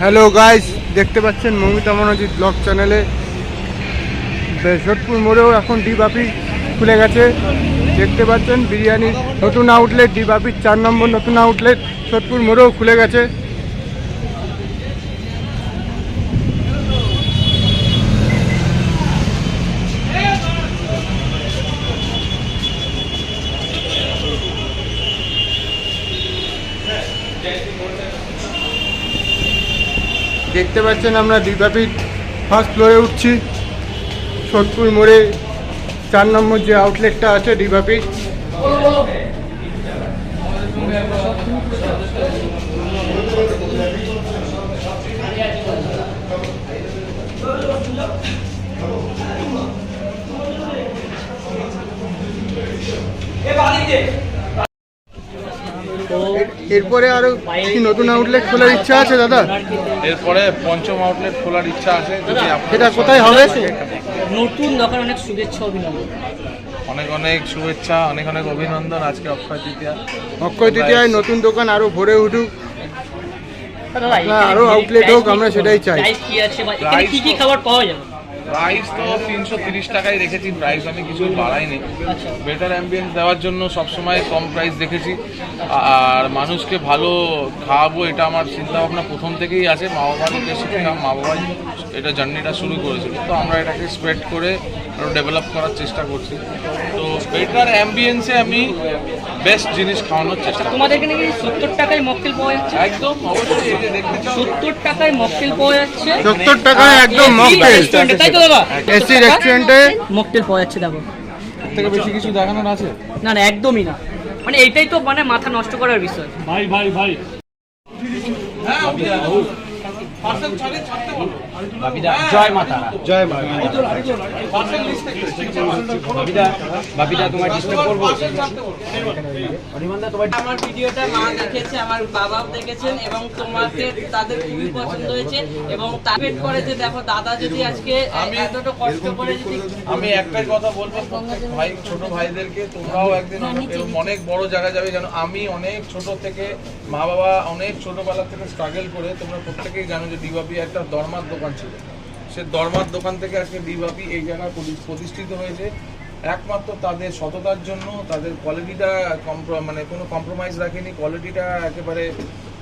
Hello guys দেখতে পাচ্ছেন Momita Manojit blog চ্যানেলে সোদপুর মোড়েও এখন ডি বাপি খুলে গেছে। দেখতে পাচ্ছেন বিরিয়ানির নতুন আউটলেট ডি বাপির চার নম্বর নতুন আউটলেট সোদপুর মোড়েও খুলে গেছে। দেখতে পাচ্ছেন আমরা ডিবাপির ফার্স্ট ফ্লোরে উঠছি। সোদপুর মোড়ে চার নম্বর যে আউটলেটটা আছে ডিবাপির এরপরে আরও কি নতুন আউটলেট খোলার ইচ্ছা আছে দাদা? এরপরে পঞ্চম আউটলেট খোলার ইচ্ছা আছে যদি সেটা কোথায় হবে? নতুন দোকান অনেক শুভেচ্ছা অভিনন্দন। অনেক অনেক শুভেচ্ছা অনেক অনেক অভিনন্দন আজকে অক্ষয় তৃতীয়া। অক্ষয় তৃতীয়ায় নতুন দোকান আরও ভরে উঠুক। আরও price হোক, আমরা সেটাই চাই। কি আছে কি কি খাবার পাওয়া যাবে? প্রাইস তো তিনশো তিরিশ টাকায় রেখেছি প্রাইস আমি কিছু বাড়াইনি। আচ্ছা। বেটার অ্যাম্বিয়েন্স দেওয়ার জন্য সবসময় কম প্রাইস দেখেছি। আর মানুষকে ভালো খাওয়াবো এটা আমার চিন্তাভাবনা প্রথম থেকেই আছে। মা বাবা থেকে শিখলাম মা বাবাই এটা জার্নিটা শুরু করেছিল। তো আমরা এটাকে স্প্রেড করে আরও ডেভেলপ করার চেষ্টা করছি। তো বেটার অ্যাম্বিয়েন্সে আমি বেস্ট জিনিস খাওয়ানোর চেষ্টা তোমাদের এখানে কি সত্তর টাকায় মকটেল পাওয়া যাচ্ছে? একদম অবশ্যই এই যে দেখতে চাও। সত্তর টাকায় মকটেল পাওয়া যাচ্ছে। সত্তর টাকায় একদম AC মকটেল রেস্টুরেন্টে, তাই তো দাদা? এসি রেস্টুরেন্টে মকটেল পাওয়া যাচ্ছে দেখো। এর থেকে বেশি কিছু দেখানোর আছে? না না একদমই না। মানে এইটাই তো মানে মাথা নষ্ট করার বিষয়। ভাই ভাই ভাই। হ্যাঁ পার্সেল ছাড়ে ছাড়তে জয় মাতা জয় মা তোমার ডিস্টার্ব করব। আমার ভিডিওটা মা দেখেছে আমার বাবাও দেখেছেন এবং তোমাকে তাদের খুবই পছন্দ হয়েছে এবং টার্গেট করে যে দেখো দাদা যদি আজকে আমি- এতটা কষ্ট করে যদি আমি একটাই কথা বলব ভাই ছোট ভাইদেরকে তোমরাও একদিন অনেক বড় জায়গা যাবে জানো আমি অনেক ছোট থেকে মা বাবা অনেক ছোটবেলা থেকে স্ট্রাগল করে তোমরা প্রত্যেকেই জানো যে ডিবাপি একটা দরমার দোকান। ছিল। সে দরমার দোকান থেকে আজকে ডিবাপি এই জায়গায় প্রতি- প্রতিষ্ঠিত হয়েছে। একমাত্র তাদের সততার জন্য তাদের কোয়ালিটিটা মানে কোনো কম্প্রোমাইজ রাখেনি। কোয়ালিটিটা একেবারে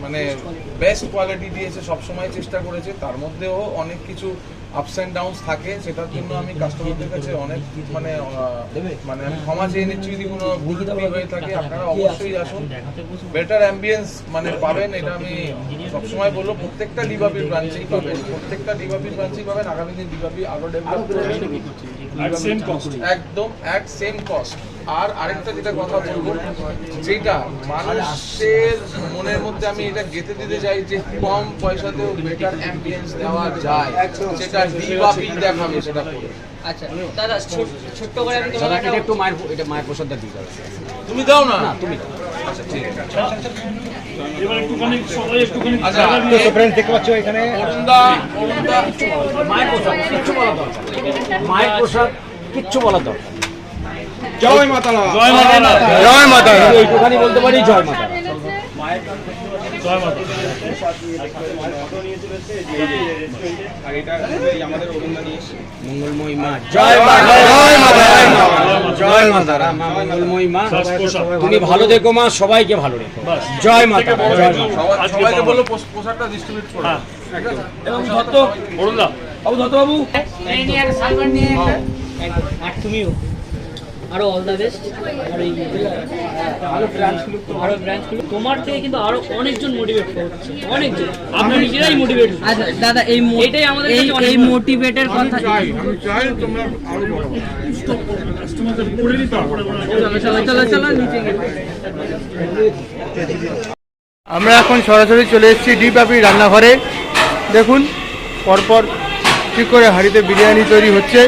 মানে বেস্ট কোয়ালিটি দিয়েছে সবসময় চেষ্টা করেছে। তার মধ্যেও অনেক কিছু আপস অ্যান্ড ডাউনস থাকে সেটার জন্য আমি কাস্টমারদের কাছে অনেক মানে মানে আমি ক্ষমা চেয়ে নিচ্ছি যদি কোনো ভুল ত্রুটি হয়ে থাকে আপনারা অবশ্যই আসুন। বেটার অ্যাম্বিয়েন্স মানে পাবেন এটা আমি সবসময় বলব প্রত্যেকটা ডিবাপির ব্রাঞ্চেই পাবেন। প্রত্যেকটা ডিবাপির ব্রাঞ্চেই পাবেন আগামী দিন ডিবাপি আরও ডেভেলপ করবে. একদম অ্যাট সেম কস্ট আর আরেকটা যেটা কথা বলব যেটা মানুষের মনের মধ্যে আমি এটা গেঁথে দিতে চাই যে কম পয়সাতেও বেটার অ্যাম্বিয়েন্স দেওয়া যায়। সেটা ডিবাপি দেখাবে সেটা করে। আচ্ছা দাদা ছোট্ট করে আমি তোমাকে একটু মায়ের এটা মায়ের প্রসাদটা দিয়ে দাও। তুমি দাও না? না তুমি আচ্ছা ঠিক আছে। এবার একটুখানি সবাই একটুখানি আচ্ছা তো ফ্রেন্ডস দেখতে পাচ্ছ এখানে? অরুণদা অরুণদা মায়ের প্রসাদ। কিচ্ছু বলা দরকার মায়ের প্রসাদ কিচ্ছু বলা দরকার। জয় মাতা জয় মাতা জয় মাতা বলতে পারি জয় মাতা জয় মা জয় মা জয় মাতা জয় মাতা মা মা তুমি ভালো দেখো মা সবাইকে ভালো রেখো জয় মাতা সবাইকে। বলো পোশাকটা ডিস্ট্রিবিউট করো হ্যাঁ। এবং ধত্ত বলুন বাবু ধত্ত বাবু আর তুমিও আরও অল দ্য বেস্ট আর এই আরও ব্রাঞ্চগুলো আরও ব্রাঞ্চগুলো তোমার থেকে কিন্তু আরও অনেকজন মোটিভেট হচ্ছে অনেকজন। আমরা নিজেরাই মোটিভেট আচ্ছা দাদা এই এটাই আমাদের এই এই বড়। মোটিভেটের কথা কাস্টমারদের করে দিই তারপরে ওরা চলো চলো চলো চলো নিচে আমরা এখন সরাসরি চলে এসেছি ডি পাপি রান্নাঘরে। দেখুন পরপর ঠিক করে হাঁড়িতে বিরিয়ানি তৈরি হচ্ছে।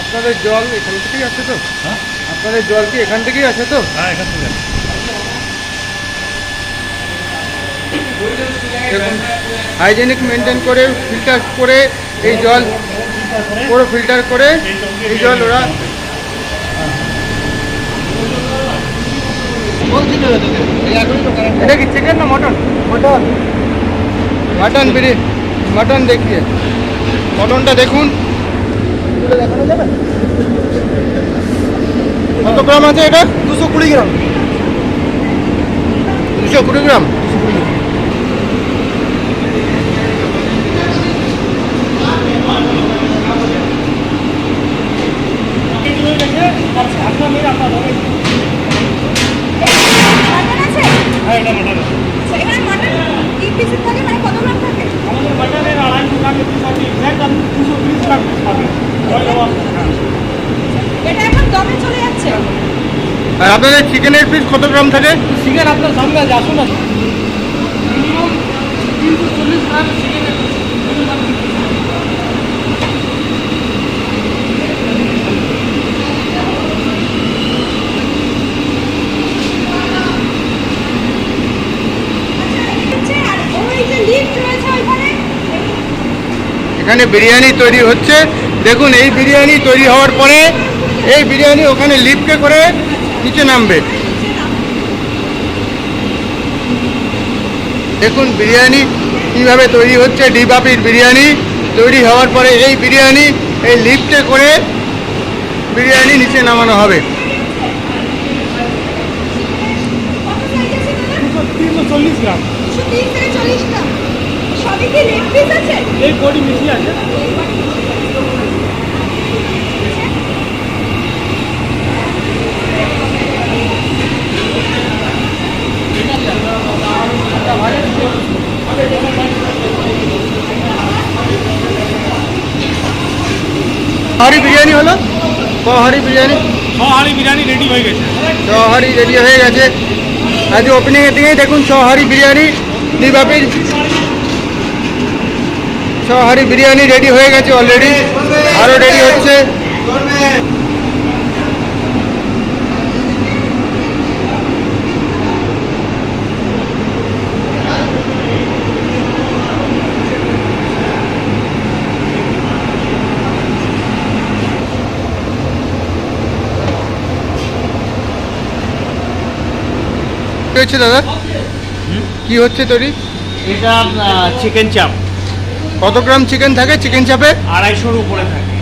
আপনাদের জল এখান থেকেই আছে তো? হ্যাঁ? আপনাদের জল কি এখান থেকেই আছে তো? হ্যাঁ এখান থেকে হাইজেনিক মেনটেন করে ফিল্টার করে এই জল পুরো ফিল্টার করে এই জল ওরা এটা কি চিকেন না মটন মটন মটন বিরি মটন দেখিয়ে মটনটা দেখুন কত গ্রাম আছে এটা দুশো কুড়ি গ্রাম দুশো কুড়ি গ্রাম মাটন আছে হ্যাঁ এটা মাটন আচ্ছা, এখানে মাটন থাকে মানে কত গ্রাম থাকে? আমাদের মাটনের আড়াইশো গ্রাম এক্স্যাক্ট দুশো তিরিশ গ্রাম এটা এখন দমে চলে যাচ্ছে। আর আপনাদের চিকেনের পিস কত গ্রাম থাকে? চিকেন আপনার সামনে আছে আসুন না মিনিমাম তিনশো চল্লিশ গ্রাম চিকেনের হচ্ছে, আর ওই যে লিফট রয়েছে ওইখানে এখানে বিরিয়ানি তৈরি হচ্ছে। দেখুন এই বিরিয়ানি তৈরি হওয়ার পরে এই বিরিয়ানি ওখানে লিফটে করে নিচে নামবে। দেখুন বিরিয়ানি কীভাবে তৈরি হচ্ছে ডিবাপির বিরিয়ানি তৈরি হওয়ার পরে এই বিরিয়ানি এই লিফটে করে বিরিয়ানি নিচে নামানো হবে। চল্লিশ গ্রাম দুশো তিরিশ থেকে চল্লিশ গ্রাম সবই কি লেগ পিস আছে এই বডি মিশিয়ে আছে হাড়ি বিরিয়ানি হলো ক হাড়ি বিরিয়ানি ছ হাঁড়ি বিরিয়ানি রেডি হয়ে গেছে ছ হাড়ি রেডি হয়ে গেছে আজ ওপেনিংয়ের দিকেই দেখুন ছ হাড়ি বিরিয়ানি ডিবাপির ছ হাড়ি বিরিয়ানি রেডি হয়ে গেছে অলরেডি আরও রেডি হচ্ছে। কি হচ্ছে দাদা? কি হচ্ছে তৈরি? এটা চিকেন চাপ কত গ্রাম চিকেন থাকে? চিকেন চাপে? আড়াইশোর উপরে থাকে।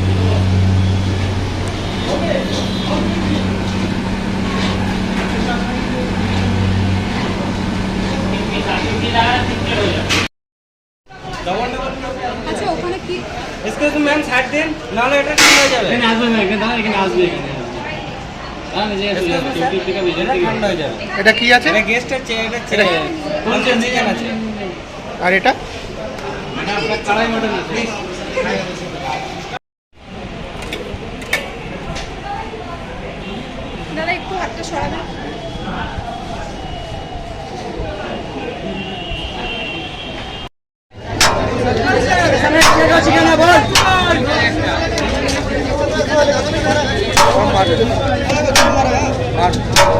আচ্ছা ওখানে কি? এখানে আসবে না এখানে দাঁড়ান এখানে আসবে এখানে এটা কি আছে। আর এটা? দাদা একটু হাতটা সরাবেন।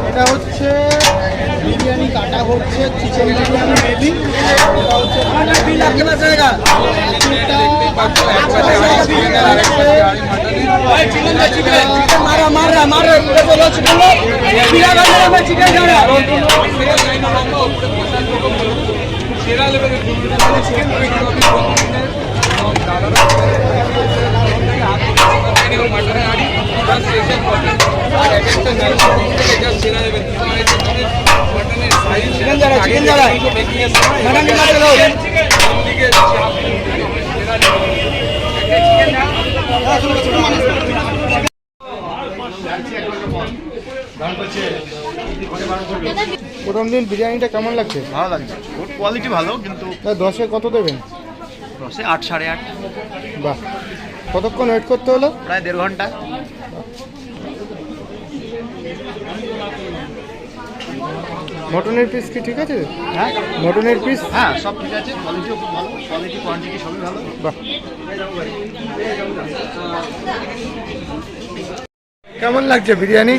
এটা হচ্ছে বিরিয়ানি কাটা হচ্ছে চিকেন বিরিয়ানি এটা হচ্ছে প্রথম দিন বিরিয়ানিটা কেমন লাগছে? ভালো লাগছে। ফুড কোয়ালিটি ভালো কিন্তু দশে কত দেবেন? দশে আট সাড়ে আট। বাহ। কতক্ষণ ওয়েট করতে হলো? প্রায় দেড় ঘণ্টা। মটনের পিস কি ঠিক আছে? হ্যাঁ। মটনের পিস হ্যাঁ সব ঠিক আছে। কোয়ালিটিও খুব ভালো কোয়ালিটি কোয়ান্টিটি সবই ভালো। বাহ। কেমন লাগছে বিরিয়ানি?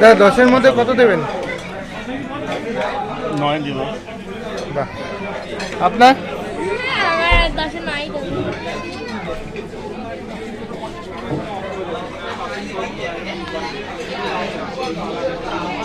দাদা দশের মধ্যে কত দেবেন? নয় দিব। বাহ। আপনার? দশে Thank you.